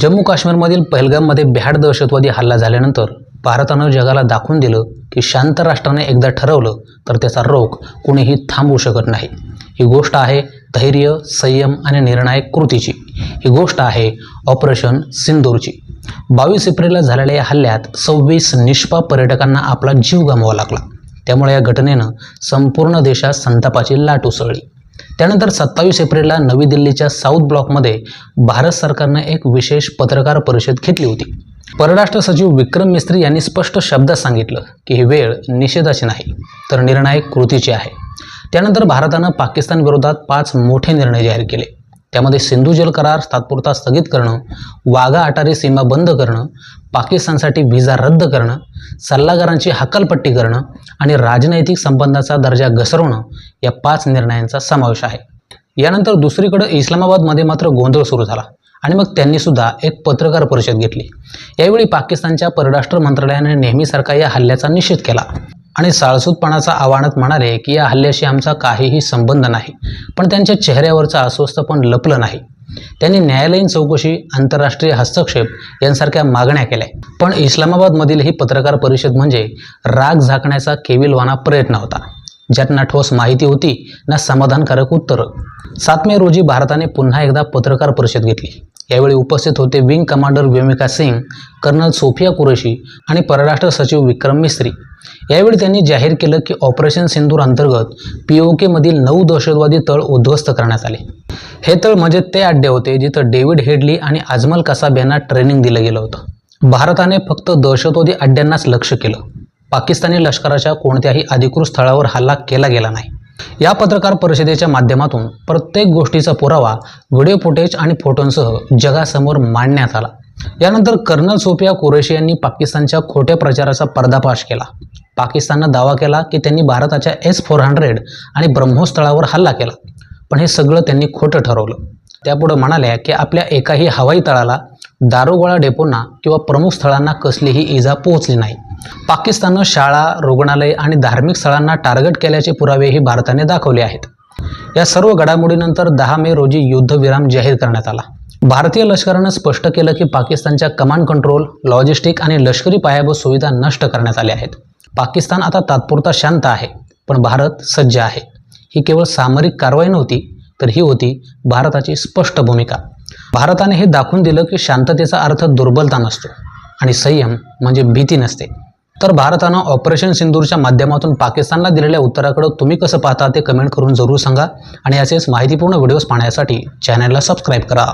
जम्मू काश्मीरमधील पहलगाममध्ये भ्याड दहशतवादी हल्ला झाल्यानंतर भारतानं जगाला दाखवून दिलं की शांत राष्ट्राने एकदा ठरवलं तर त्याचा रोख कुणीही थांबवू शकत नाही. ही गोष्ट आहे धैर्य संयम आणि निर्णायक कृतीची. ही गोष्ट आहे ऑपरेशन सिंदूरची. बावीस एप्रिलला झालेल्या या हल्ल्यात सव्वीस निष्पाप पर्यटकांना आपला जीव गमवावा लागला. त्यामुळे या घटनेनं संपूर्ण देशात संतापाची लाट उसळली. त्यानंतर सत्तावीस एप्रिलला नवी दिल्लीच्या साऊथ ब्लॉकमध्ये भारत सरकारनं एक विशेष पत्रकार परिषद घेतली होती. परराष्ट्र सचिव विक्रम मिस्त्री यांनी स्पष्ट शब्दात सांगितलं की ही वेळ निषेधाची नाही तर निर्णायक कृतीची आहे. त्यानंतर भारतानं पाकिस्तान विरोधात पाच मोठे निर्णय जाहीर केले. त्यामध्ये सिंधू जल करार तात्पुरता स्थगित करणं वाघा अटारी सीमा बंद करणं पाकिस्तानसाठी व्हिसा रद्द करणं सल्लागारांची हकालपट्टी करणं आणि राजनैतिक संबंधाचा दर्जा घसरवणं या पाच निर्णयांचा समावेश आहे. यानंतर दुसरीकडे इस्लामाबादमध्ये मात्र गोंधळ सुरू झाला आणि मग त्यांनी सुद्धा एक पत्रकार परिषद घेतली. यावेळी पाकिस्तानच्या परराष्ट्र मंत्रालयाने नेहमीसारखा या हल्ल्याचा निषेध केला. आणि साळसूतपणाचा आव्हानात म्हणाले की या हल्ल्याशी आमचा काहीही संबंध नाही पण त्यांच्या चेहऱ्यावरचा अस्वस्थ पण लपलं नाही. त्यांनी न्यायालयीन चौकशी आंतरराष्ट्रीय हस्तक्षेप यांसारख्या मागण्या केल्या. पण इस्लामाबादमधील ही पत्रकार परिषद म्हणजे राग झाकण्याचा केविलवाना प्रयत्न होता. ज्यात ना ठोस माहिती होती ना समाधानकारक उत्तरं. सात मे रोजी भारताने पुन्हा एकदा पत्रकार परिषद घेतली. यावेळी उपस्थित होते wing commander Vyomika Singh colonel Sofiya Qureshi आणि परराष्ट्र सचिव विक्रम मिस्त्री. यावेळी त्यांनी जाहीर केलं की ऑपरेशन सिंदूर अंतर्गत पी ओ केमधील नऊ दहशतवादी तळ उद्ध्वस्त करण्यात आले. हे तळ म्हणजे ते अड्डे होते जिथं डेव्हिड हेडली आणि आजमल कसाब यांना ट्रेनिंग दिलं गेलं होतं. भारताने फक्त दहशतवादी अड्ड्यांनाच लक्ष केलं. पाकिस्तानी लष्कराच्या कोणत्याही अधिकृत स्थळावर हल्ला केला गेला नाही. या पत्रकार परिषदेच्या माध्यमातून प्रत्येक गोष्टीचा पुरावा व्हिडिओ फुटेज आणि फोटोंसह जगासमोर मांडण्यात आला. यानंतर कर्नल सोफिया कुरेशी यांनी पाकिस्तानच्या खोट्या प्रचाराचा पर्दाफाश केला. पाकिस्ताननं दावा केला की त्यांनी भारताच्या एस फोर हंड्रेड आणि ब्रह्मोस्थळावर हल्ला केला. पण हे सगळं त्यांनी खोटं ठरवलं. त्यापुढे म्हणाल्या की आपल्या एकाही हवाई तळाला दारोगोळा डेपोंना किंवा प्रमुख स्थळांना कसलीही इजा पोहोचली नाही. पाकिस्ताननं शाळा रुग्णालय आणि धार्मिक स्थळांना टार्गेट केल्याचे पुरावेही भारताने दाखवले आहेत. या सर्व घडामोडीनंतर दहा मे रोजी युद्धविराम जाहीर करण्यात आला. भारतीय लष्करानं स्पष्ट केलं की पाकिस्तानच्या कमांड कंट्रोल लॉजिस्टिक आणि लष्करी पायाभूत सुविधा नष्ट करण्यात आल्या आहेत. पाकिस्तान आता तात्पुरता शांत आहे पण भारत सज्ज आहे. ही केवळ सामरिक कारवाई नव्हती तर ही होती भारताची स्पष्ट भूमिका. भारताने हे दाखवून दिलं की शांततेचा अर्थ दुर्बलता नसतो आणि संयम म्हणजे भीती नसते. तर भारतानं ऑपरेशन सिंदूरच्या माध्यमातून पाकिस्तानला दिलेल्या उत्तराकडं तुम्ही कसं पाहता ते कमेंट करून जरूर सांगा आणि असेच माहितीपूर्ण व्हिडिओज पाहण्यासाठी चॅनलला सबस्क्राईब करा.